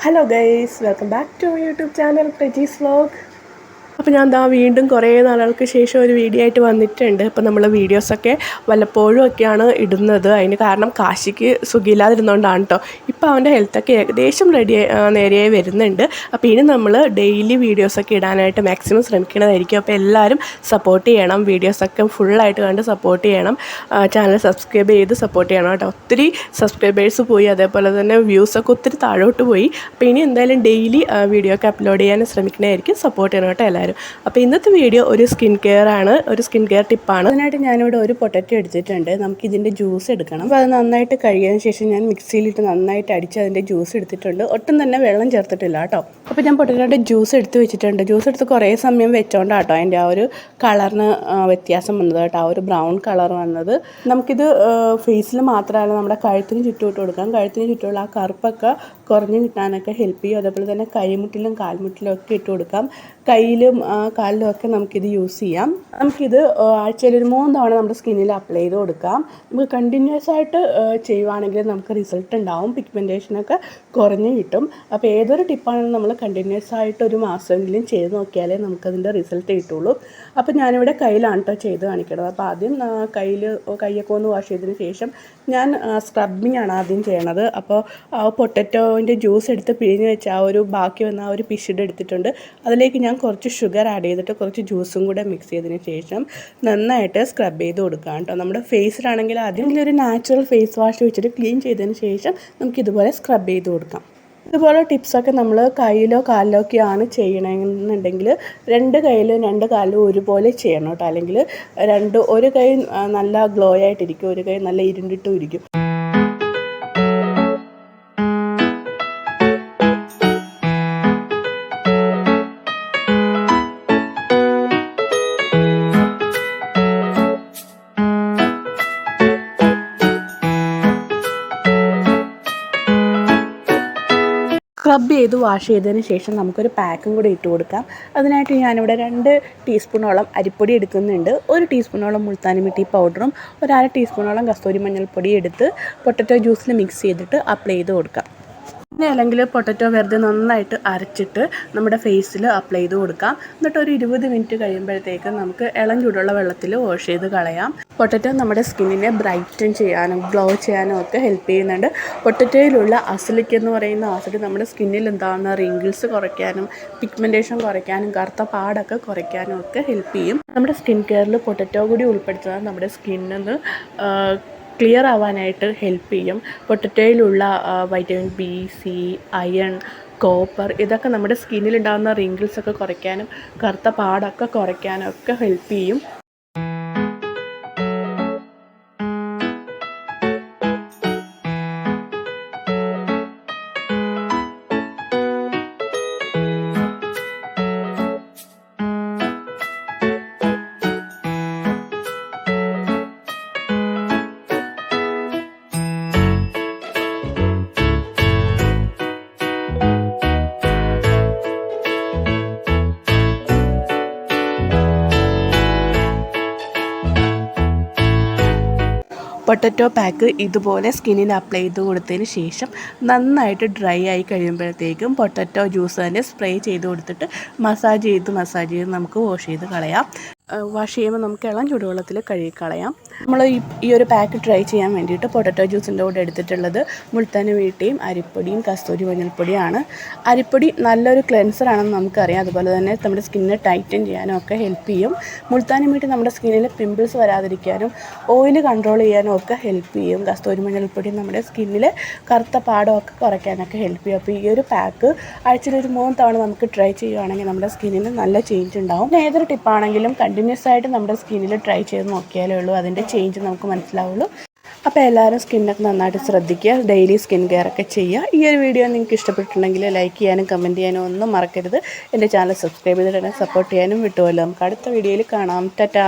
hello guys welcome back to YouTube channel Praji's vlog അപ്പോൾ ഞാൻ എന്താ വീണ്ടും കുറേ നാളുകൾക്ക് ശേഷം ഒരു വീഡിയോ ആയിട്ട് വന്നിട്ടുണ്ട്. അപ്പോൾ നമ്മൾ വീഡിയോസൊക്കെ വല്ലപ്പോഴും ഒക്കെയാണ് ഇടുന്നത്. അതിന് കാരണം കാശിക്ക് സുഖമില്ലാതിരുന്നോണ്ടാണ് കേട്ടോ ഇപ്പോൾ അവന്റെ ഹെൽത്തൊക്കെ ഏകദേശം റെഡി നേരെയായി വരുന്നുണ്ട്. അപ്പോൾ ഇനി നമ്മൾ ഡെയിലി വീഡിയോസൊക്കെ ഇടാനായിട്ട് മാക്സിമം ശ്രമിക്കണതായിരിക്കും. അപ്പോൾ എല്ലാവരും സപ്പോർട്ട് ചെയ്യണം. വീഡിയോസൊക്കെ ഫുള്ളായിട്ട് കണ്ട് സപ്പോർട്ട് ചെയ്യണം. ചാനൽ സബ്സ്ക്രൈബ് ചെയ്ത് സപ്പോർട്ട് ചെയ്യണം കേട്ടോ. ഒത്തിരി സബ്സ്ക്രൈബേഴ്സ് പോയി. അതേപോലെ തന്നെ വ്യൂസൊക്കെ ഒത്തിരി താഴോട്ട് പോയി. അപ്പോൾ ഇനി എന്തായാലും ഡെയിലി വീഡിയോ ഒക്കെ അപ്ലോഡ് ചെയ്യാൻ ശ്രമിക്കണമായിരിക്കും സപ്പോർട്ട് ചെയ്യണം കേട്ടോ എല്ലാവരും. അപ്പോൾ ഇന്നത്തെ വീഡിയോ ഒരു സ്കിൻ കെയർ ആണ് ഒരു സ്കിൻ കെയർ ടിപ്പാണ് അതിനായിട്ട് ഞാനിവിടെ ഒരു പൊട്ടറ്റോ എടുത്തിട്ടുണ്ട്. നമുക്ക് ഇതിന്റെ ജ്യൂസ് എടുക്കണം. അപ്പോൾ അത് നന്നായിട്ട് കഴുകിയതിന് ശേഷം ഞാൻ മിക്സിയിലിട്ട് നന്നായിട്ട് അടിച്ച് അതിന്റെ ജ്യൂസ് എടുത്തിട്ടുണ്ട്. ഒട്ടും തന്നെ വെള്ളം ചേർത്തിട്ടില്ല കേട്ടോ. അപ്പോൾ ഞാൻ പൊട്ടറ്റോയുടെ ജ്യൂസ് എടുത്ത് വെച്ചിട്ടുണ്ട്. ജ്യൂസ് എടുത്ത് കുറേ സമയം വെച്ചോണ്ടാട്ടോ അതിന്റെ ആ ഒരു കളറിന് വ്യത്യാസം വന്നത് കേട്ടോ. ആ ഒരു ബ്രൗൺ കളർ വന്നത്. നമുക്കിത് ഫേസിൽ മാത്രമല്ല നമ്മുടെ കഴുത്തിന് ചുറ്റും ഇട്ട് കൊടുക്കാം. കഴുത്തിന് ചുറ്റുമുള്ള ആ കറുപ്പൊക്കെ കുറഞ്ഞ് കിട്ടാനൊക്കെ ഹെൽപ്പ് ചെയ്യും. അതേപോലെ തന്നെ കൈമുട്ടിലും കാൽമുട്ടിലും ഒക്കെ ഇട്ട് കൊടുക്കാം. കയ്യിലും കാലിലും ഒക്കെ നമുക്കിത് യൂസ് ചെയ്യാം. നമുക്കിത് ആഴ്ചയിൽ ഒരു മൂന്ന് തവണ നമ്മുടെ സ്കിന്നിൽ അപ്ലൈ ചെയ്ത് കൊടുക്കാം. നമുക്ക് കണ്ടിന്യൂസ് ആയിട്ട് ചെയ്യുവാണെങ്കിൽ നമുക്ക് റിസൾട്ട് ഉണ്ടാവും. പിഗ്മെന്റേഷനൊക്കെ കുറഞ്ഞ് കിട്ടും. അപ്പോൾ ഏതൊരു ടിപ്പാണെങ്കിലും നമ്മൾ കണ്ടിന്യൂസ് ആയിട്ട് ഒരു മാസമെങ്കിലും ചെയ്ത് നോക്കിയാലേ നമുക്കതിന്റെ റിസൾട്ട് കിട്ടുള്ളൂ. അപ്പോൾ ഞാനിവിടെ കയ്യിലാണ് കേട്ടോ ചെയ്ത് കാണിക്കണത്. അപ്പോൾ ആദ്യം കയ്യിൽ കയ്യൊക്കെ ഒന്ന് വാഷ് ചെയ്തതിന് ശേഷം ഞാൻ സ്ക്രബിങ് ആണ് ആദ്യം ചെയ്യണത്. അപ്പോൾ ആ പൊട്ടറ്റോന്റെ ജ്യൂസ് എടുത്ത് പിഴിഞ്ഞ് വെച്ച് ആ ഒരു ബാക്കി വന്ന ആ ഒരു പിഷിഡ് എടുത്തിട്ടുണ്ട്. അതിലേക്ക് ഞാൻ കുറച്ച് ഷുഗർ ആഡ് ചെയ്തിട്ട് കുറച്ച് ജ്യൂസും കൂടെ മിക്സ് ചെയ്തതിന് ശേഷം നന്നായിട്ട് സ്ക്രബ് ചെയ്ത് കൊടുക്കാം കേട്ടോ നമ്മുടെ ഫേസിലാണെങ്കിൽ ആദ്യം ഒരു നാച്ചുറൽ ഫേസ് വാഷ് വെച്ചിട്ട് ക്ലീൻ ചെയ്തതിന് ശേഷം നമുക്ക് ഇതുപോലെ സ്ക്രബ് ചെയ്ത് കൊടുക്കാം. ഇതുപോലെ ടിപ്സൊക്കെ നമ്മൾ കയ്യിലോ കാലിലോ ഒക്കെയാണ് ചെയ്യണമെന്നുണ്ടെങ്കിൽ രണ്ട് കയ്യിലും രണ്ട് കാലിലും ഒരുപോലെ ചെയ്യണം കേട്ടോ. അല്ലെങ്കിൽ രണ്ട് ഒരു കൈ നല്ല ഗ്ലോ ആയിട്ടിരിക്കും ഒരു കൈ നല്ല ഇരുണ്ടിട്ടും ഇരിക്കും. സ്ക്രബ് ചെയ്ത് വാഷ് ചെയ്തതിന് ശേഷം നമുക്കൊരു പാക്കും കൂടി ഇട്ട് കൊടുക്കാം. അതിനായിട്ട് ഞാനിവിടെ രണ്ട് ടീസ്പൂണോളം അരിപ്പൊടി എടുക്കുന്നുണ്ട്. ഒരു ടീസ്പൂണോളം മുൾത്താനിമിട്ടി പൗഡറും ഒരു അര ടീസ്പൂണോളം കസ്തൂരി മഞ്ഞൾപ്പൊടി എടുത്ത് പൊട്ടറ്റോ ജ്യൂസിൽ മിക്സ് ചെയ്തിട്ട് അപ്ലൈ ചെയ്ത് കൊടുക്കാം. ഇനി അല്ലെങ്കിൽ പൊട്ടറ്റോ വെറുതെ നന്നായിട്ട് അരച്ചിട്ട് നമ്മുടെ ഫേസിൽ അപ്ലൈ ചെയ്ത് കൊടുക്കാം. എന്നിട്ട് ഒരു ഇരുപത് മിനിറ്റ് കഴിയുമ്പോഴത്തേക്ക് നമുക്ക് ഇളം ചൂടുള്ള വെള്ളത്തിൽ വാഷ് ചെയ്ത് കളയാം. പൊട്ടറ്റോ നമ്മുടെ സ്കിന്നിനെ ബ്രൈറ്റൻ ചെയ്യാനും ഗ്ലോ ചെയ്യാനും ഒക്കെ ഹെൽപ്പ് ചെയ്യുന്നുണ്ട്. പൊട്ടറ്റോയിലുള്ള അസിലിക് എന്ന് പറയുന്ന ആസിഡ് നമ്മുടെ സ്കിന്നിൽ എന്താകുന്ന റിങ്കിൾസ് കുറയ്ക്കാനും പിഗ്മെന്റേഷൻ കുറയ്ക്കാനും കറുത്ത പാടൊക്കെ കുറയ്ക്കാനും ഒക്കെ ഹെൽപ്പ് ചെയ്യും. നമ്മുടെ സ്കിൻ കെയറിൽ പൊട്ടറ്റോ കൂടി ഉൾപ്പെടുത്തുന്നത് നമ്മുടെ സ്കിന്നിന് ക്ലിയർ ആവാനായിട്ട് ഹെൽപ്പ് ചെയ്യും. പൊട്ടറ്റോയിലുള്ള vitamin B C iron copper ഇതൊക്കെ നമ്മുടെ സ്കിന്നിലുണ്ടാകുന്ന റിങ്കിൾസൊക്കെ കുറയ്ക്കാനും കറുത്ത പാടൊക്കെ കുറയ്ക്കാനും ഒക്കെ ഹെൽപ്പ് ചെയ്യും. പൊട്ടറ്റോ പാക്ക് ഇതുപോലെ സ്കിന്നിന് അപ്ലൈ ചെയ്ത് കൊടുത്തതിന് ശേഷം നന്നായിട്ട് ഡ്രൈ ആയി കഴിയുമ്പോഴത്തേക്കും പൊട്ടറ്റോ ജ്യൂസ് തന്നെ സ്പ്രേ ചെയ്ത് കൊടുത്തിട്ട് മസാജ് ചെയ്ത് മസാജ് ചെയ്ത് നമുക്ക് വാഷ് ചെയ്ത് കളയാം. വാഷ് ചെയ്യുമ്പോൾ നമുക്ക് ഇളം ചൂടുവെള്ളത്തിൽ കഴുകി കളയാം നമ്മൾ ഈ ഒരു പാക്ക് ട്രൈ ചെയ്യാൻ വേണ്ടിയിട്ട് പൊട്ടറ്റോ ജ്യൂസിന്റെ കൂടെ എടുത്തിട്ടുള്ളത് മുൾത്താനി വീട്ടിയും അരിപ്പൊടിയും കസ്തൂരി മഞ്ഞൾപ്പൊടിയാണ്. അരിപ്പൊടി നല്ലൊരു ക്ലെൻസറാണെന്ന് നമുക്കറിയാം. അതുപോലെ തന്നെ നമ്മുടെ സ്കിന്നിനെ ടൈറ്റൻ ചെയ്യാനും ഒക്കെ ഹെൽപ്പ് ചെയ്യും. മുൾത്താനി വീട്ടി നമ്മുടെ സ്കിന്നിൽ പിമ്പിൾസ് വരാതിരിക്കാനും ഓയിൽ കൺട്രോൾ ചെയ്യാനും ഒക്കെ ഹെൽപ്പ് ചെയ്യും. കസ്തൂരി മഞ്ഞൾപ്പൊടി നമ്മുടെ സ്കിന്നിൽ കറുത്ത പാടമൊക്കെ കുറയ്ക്കാനൊക്കെ ഹെൽപ്പ് ചെയ്യും. അപ്പോൾ ഈ ഒരു പാക്ക് ആഴ്ചയിൽ ഒരു മൂന്ന് തവണ നമുക്ക് ട്രൈ ചെയ്യുകയാണെങ്കിൽ നമ്മുടെ സ്കിന്നിന് നല്ല ചേഞ്ച് ഉണ്ടാവും. ഏതൊരു ടിപ്പാണെങ്കിലും കണ്ടിന്യൂസ് ആയിട്ട് നമ്മുടെ സ്കിന്നിൽ ട്രൈ ചെയ്ത് നോക്കിയാലേ ഉള്ളൂ. അതിന്റെ ചേഞ്ച് നമുക്ക് മനസ്സിലാവുള്ളൂ. അപ്പോൾ എല്ലാവരും സ്കിന്നൊക്കെ നന്നായിട്ട് ശ്രദ്ധിക്കുക. ഡെയിലി സ്കിൻ കെയർ ഒക്കെ ചെയ്യുക. ഈ ഒരു വീഡിയോ നിങ്ങൾക്ക് ഇഷ്ടപ്പെട്ടിട്ടുണ്ടെങ്കിൽ ലൈക്ക് ചെയ്യാനും കമന്റ് ചെയ്യാനും ഒന്നും മറക്കരുത്. എന്റെ ചാനൽ സബ്സ്ക്രൈബ് ചെയ്തിട്ട് സപ്പോർട്ട് ചെയ്യാനും വിട്ടുമല്ലോ നമുക്ക് അടുത്ത വീഡിയോയിൽ കാണാം. ടാറ്റാ